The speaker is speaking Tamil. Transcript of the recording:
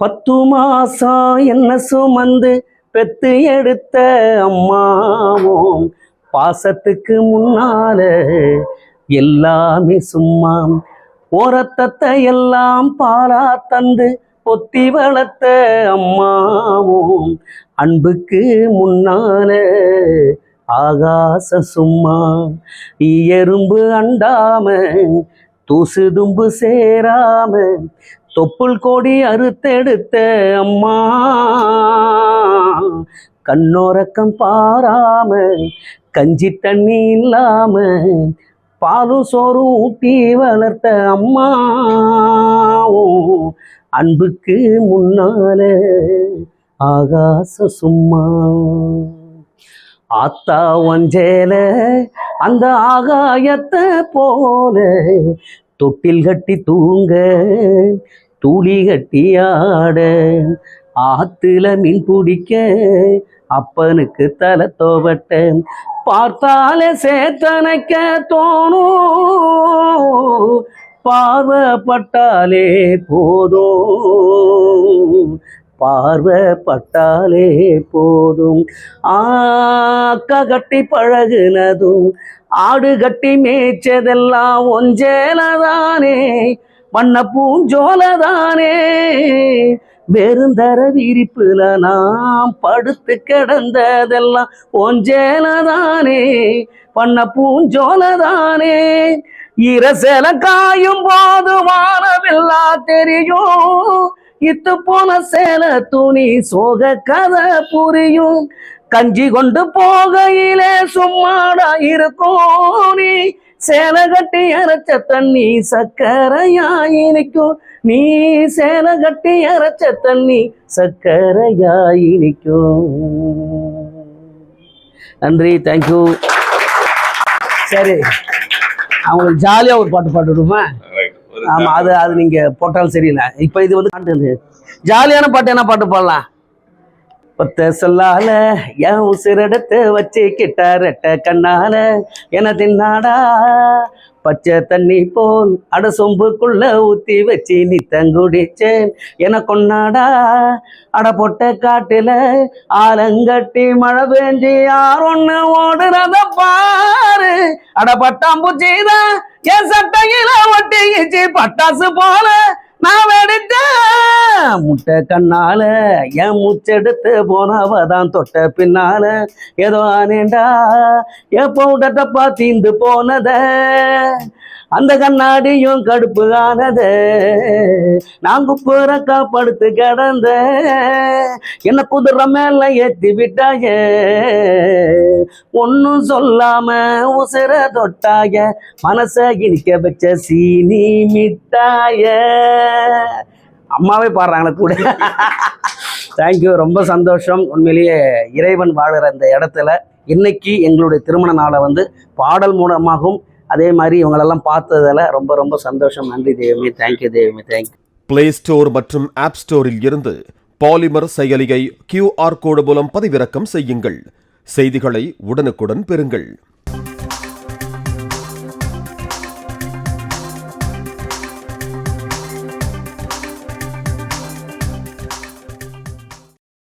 பத்து மாசம் என்ன சுமந்து பெத்து எடுத்த அம்மாவும். பாசத்துக்கு முன்னால எல்லாமே சும்மா ஓரத்தத்தை எல்லாம் பாலா தந்து பொத்தி வளர்த்த அம்மாவும். அன்புக்கு முன்னால ஆகாச சும்மா எறும்பு அண்டாம தூசு தும்பு சேராம தொப்புள் கொடி அறுத்தெடுத்த அம்மா. கண்ணோரக்கம் பாராம கஞ்சி தண்ணி இல்லாம பாலும் சோறும் ஊட்டி வளர்த்த அம்மா. அன்புக்கு முன்னால ஆகாச சும்மா. ஆத்தா ஒஞ்சேல அந்த ஆகாயத்தை போல தொட்டில் கட்டி தூங்க தூளி கட்டியாட. ஆத்துல மீன் பிடிக்க அப்பனுக்கு தலை தோவட்ட. பார்த்தாலே சேத்தனைக்க தோணும் பார்வப்பட்டாலே போதும். பார்வப்பட்டாலே போதும். ஆக்க கட்டி பழகுனதும் ஆடு கட்டி மேய்ச்சதெல்லாம் ஒஞ்சேலதானே பண்ண பூஞ்சோலதானே? வெறுந்தர விரிப்புல நாம் படுத்து கிடந்ததெல்லாம் ஒஞ்சேலதானே பண்ண பூஞ்சோலதானே? இரசல காயும் போது வானவில்லா தெரியும். இத்து போன சேல துணி சோக கதை புரியும். கஞ்சி கொண்டு போகையிலே சும்மாடா இருக்கும் நீ. சேலை கட்டி அரைச்ச தண்ணி சக்கரையா இனிக்கும். நீ சேலை கட்டி அரைச்ச தண்ணி சக்கரையா இனிக்கும். நன்றி தேங்க்யூ சரி அவங்களுக்கு ஜாலியாக ஒரு பாட்டு பாட்டு விடுமா ஆமா அது அது நீங்க போட்டாலும் சரியில்லை. இப்ப இது வந்து ஜாலியான பாட்டு என்ன பாட்டு பாடலாம்? ஒத்த சொல்லால என் உசிரெடுத்து வச்சு கிட்ட ரெட்ட கண்ணால. என தின்னாடா பச்சை தண்ணி போல் அட சொம்புக்குள்ள ஊத்தி வச்சு நீ தங்குடிச்சேன். என கொண்டாடா அட பொட்ட காட்டுல ஆலங்கட்டி மழை பெஞ்சு யார் ஒண்ணு ஓடுறத பாரு. அட பட்டாம்பூச்சிதான் என் சட்டையில ஒட்டிச்சு பட்டாசு போல நான் முட்டை கண்ணால என் முச்செடுத்து போனவ தான் தொட்ட பின்னால. ஏதோ ஆனேண்டா என் பவுடர் டப்பா தீந்து போனத. அந்த கண்ணாடியும் கடுப்பு ஆனத. நான் குப்புறக்கா படுத்து கிடந்த. என்ன குதிரை மேல ஏத்தி விட்டாயே. ஒன்னும் சொல்லாம உசிர தொட்டாய. மனச இனிக்க வச்ச சீனி மிட்டாய. அம்மாவே பாடுறாங்களே கூட. தேங்க்யூ ரொம்ப சந்தோஷம். உண்மையிலேயே இறைவன் வாழ்கிற இந்த இடத்துல இன்னைக்கு எங்களுடைய திருமண நாளை வந்து பாடல் மூலமாகவும் அதே மாதிரி இவங்களெல்லாம் பார்த்ததில் ரொம்ப ரொம்ப சந்தோஷம். நன்றி தெய்வமே தேங்க்யூ தெய்வமே தேங்க்யூ பிளே ஸ்டோர் மற்றும் ஆப் ஸ்டோரில் இருந்து பாலிமர் செயலியை கியூஆர் கோடு மூலம் பதிவிறக்கம் செய்யுங்கள். செய்திகளை உடனுக்குடன் பெறுங்கள்.